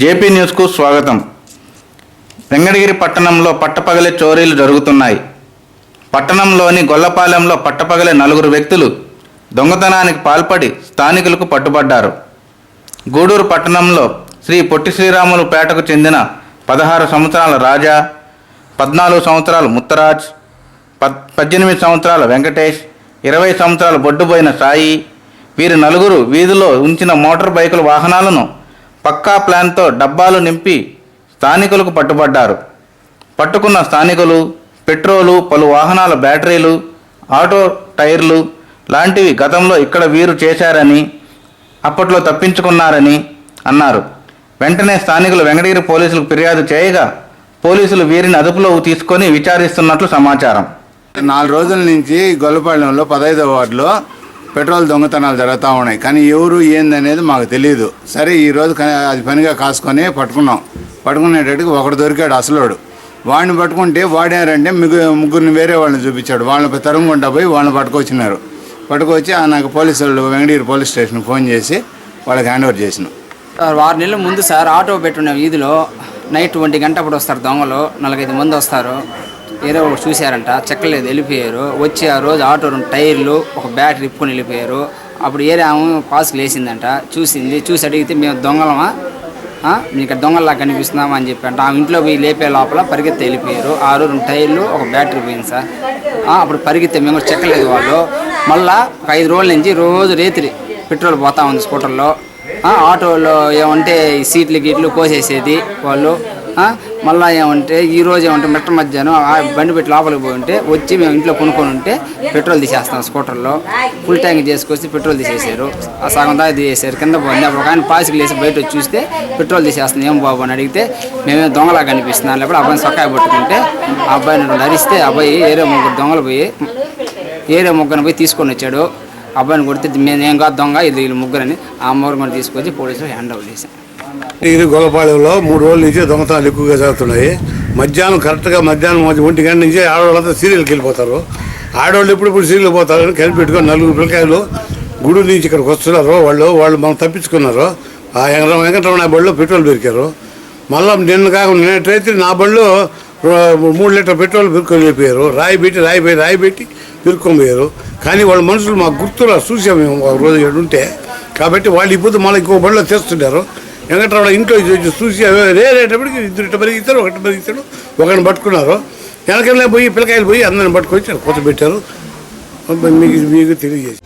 JP న్యూస్కు స్వాగతం. వెంకటగిరి పట్టణంలో పట్టపగలే చోరీలు జరుగుతున్నాయి. పట్టణంలోని గొల్లపాలెంలో పట్టపగలే నలుగురు వ్యక్తులు దొంగతనానికి పాల్పడి స్థానికులకు పట్టుబడ్డారు. గూడూరు పట్టణంలో శ్రీ పొట్టి శ్రీరాములు పేటకు చెందిన పదహారు సంవత్సరాల రాజా పద్నాలుగు సంవత్సరాలు ముత్తరాజ్ పద్ పద్దెనిమిది సంవత్సరాల వెంకటేష్ ఇరవై సంవత్సరాలు బొడ్డుపోయిన సాయి వీరి నలుగురు వీధిలో ఉంచిన మోటార్ బైకుల వాహనాలను పక్కా ప్లాన్తో డబ్బాలు నింపి స్థానికులకు పట్టుబడ్డారు. పట్టుకున్న స్థానికులు పెట్రోలు పలు వాహనాల బ్యాటరీలు ఆటో టైర్లు లాంటివి గతంలో ఇక్కడ వీరు చేశారని అప్పట్లో తప్పించుకున్నారని అన్నారు. వెంటనే స్థానికులు వెంకటగిరి పోలీసులకు ఫిర్యాదు చేయగా పోలీసులు వీరిని అదుపులో తీసుకొని విచారిస్తున్నట్లు సమాచారం. నాలుగు రోజుల నుంచి గొల్లపాలెంలో పదహైదో వార్డులో పెట్రోల్ దొంగతనాలు జరుగుతూ ఉన్నాయి. కానీ ఎవరు ఏందనేది మాకు తెలియదు సరే ఈరోజు అది పనిగా కాసుకొని పట్టుకున్నాం. పట్టుకునేటట్టుకు ఒకడు దొరికాడు అసలోడు. వాడిని పట్టుకుంటే వాడారంటే మిగు ముగ్గురిని వేరే వాళ్ళని చూపించాడు. వాళ్ళని తరుముకుంటా పోయి వాళ్ళని పట్టుకొచ్చినారు. పట్టుకొచ్చి ఆ నాకు పోలీసు వాళ్ళు వెంకటగిరి పోలీస్ స్టేషన్ ఫోన్ చేసి వాళ్ళకి హ్యాండ్ ఓవర్ చేసినాం. సార్ వారు నెలల ముందు సార్ ఆటో పెట్టున్న వీధిలో నైట్ ఒంటి గంట అప్పుడు వస్తారు దొంగలు. నలభైదు మంది వస్తారు. ఏదో ఒకటి చూశారంట చెక్కలేదు వెళ్ళిపోయారు. వచ్చి ఆ రోజు ఆటో రెండు టైర్లు ఒక బ్యాటరీ ఇప్పుకొని వెళ్ళిపోయారు. అప్పుడు ఏరియా ఆమె పాస్కి లేచిందంట చూసింది చూసి అడిగితే మేము దొంగలమా? మీకు దొంగల్లా కనిపిస్తున్నామా అని చెప్పి అంటే. ఆమె ఇంట్లో పోయి లేపే లోపల పరిగెత్తి వెళ్ళిపోయారు. ఆరు రెండు టైర్లు ఒక బ్యాటరీ పోయింది సార్. అప్పుడు పరిగెత్తే మేము కూడా చెక్కలేదు వాళ్ళు. మళ్ళా ఒక ఐదు రోజుల నుంచి రోజు రేత్రి పెట్రోల్ పోతా ఉంది స్కూటర్లో. ఆటోలో ఏమంటే సీట్లు గీట్లు కోసేసేది వాళ్ళు. మళ్ళీ ఏమంటే ఈ రోజు ఏమంటే మెట్ట మధ్యాహ్నం ఆ బండి పెట్టి లోపలికి పోయి ఉంటే వచ్చి మేము ఇంట్లో కొనుక్కొని ఉంటే పెట్రోల్ తీసేస్తాం స్కూటర్లో. ఫుల్ ట్యాంక్ చేసుకొచ్చి పెట్రోల్ తీసేసారు. ఆ సగం దాకా తీసేసారు. కింద పోయింది. అప్పుడు ఒక ఆయన పాసికి లేసి బయట వచ్చి చూస్తే పెట్రోల్ తీసేస్తుంది. ఏం బాబు అని అడిగితే మేమే దొంగలా కనిపిస్తున్నాం. లేకపోతే అబ్బాయిని సొక్కాయ పట్టుకుంటే ఆ అబ్బాయిని నరిస్తే అరిస్తే అబ్బాయి ఏరే ముగ్గురు దొంగలు పోయి ఏరే ముగ్గురిని పోయి తీసుకొని వచ్చాడు. అబ్బాయిని కొడితే మేము ఏం కాదు దొంగ ఇది వీళ్ళు ముగ్గురని. ఆ ముగ్గురు కూడా తీసుకొచ్చి పోలీసులు హ్యాండ్ ఓవర్ చేశాను ఇది గొల్లపాలెంలో మూడు రోజుల నుంచి దొంగతనాలు ఎక్కువగా జరుగుతున్నాయి. మధ్యాహ్నం కరెక్ట్గా మధ్యాహ్నం మధ్య ఒంటి గంట నుంచి ఆడవాళ్ళంతా సీరియల్కి వెళ్ళిపోతారు. ఆడవాళ్ళు ఎప్పుడు ఇప్పుడు సీరియల్ పోతారు అని కలిపి పెట్టుకొని నలుగురు పిల్లకాయలు గుడి నుంచి ఇక్కడికి వస్తున్నారు. వాళ్ళు వాళ్ళు మనం తప్పించుకున్నారు. ఆ వెంకటరమణ బళ్ళు పెట్రోల్ పెరికారు. మళ్ళీ నిన్న కాకుండా నిన్నట్టయితే నా బళ్ళు మూడు లీటర్ పెట్రోల్ పెరుక్కొని వెళ్ళిపోయారు. రాయి పెట్టి రాయి పెట్టి రాయి పెట్టి పిరుక్కొని పోయారు. కానీ వాళ్ళ మనుషులు మాకు గుర్తురా చూసాము మేము ఒక రోజు ఇక్కడ ఉంటే. కాబట్టి వాళ్ళు ఇప్పుడు మళ్ళీ ఇంకో బండిలో తెస్తుంటారు. వెంకటరమణ ఇంట్లో వచ్చి చూసి రేటప్పటికి ఇద్దరు ఇట్ట పరిగెత్తారు ఒకటి పరిగెత్తాడు ఒకరిని పట్టుకున్నారు. వెనకనే పోయి పిల్లకాయలు పోయి అందరిని పట్టుకొచ్చి కొత్త పెట్టారు. మీకు మీకు తెలియజేసి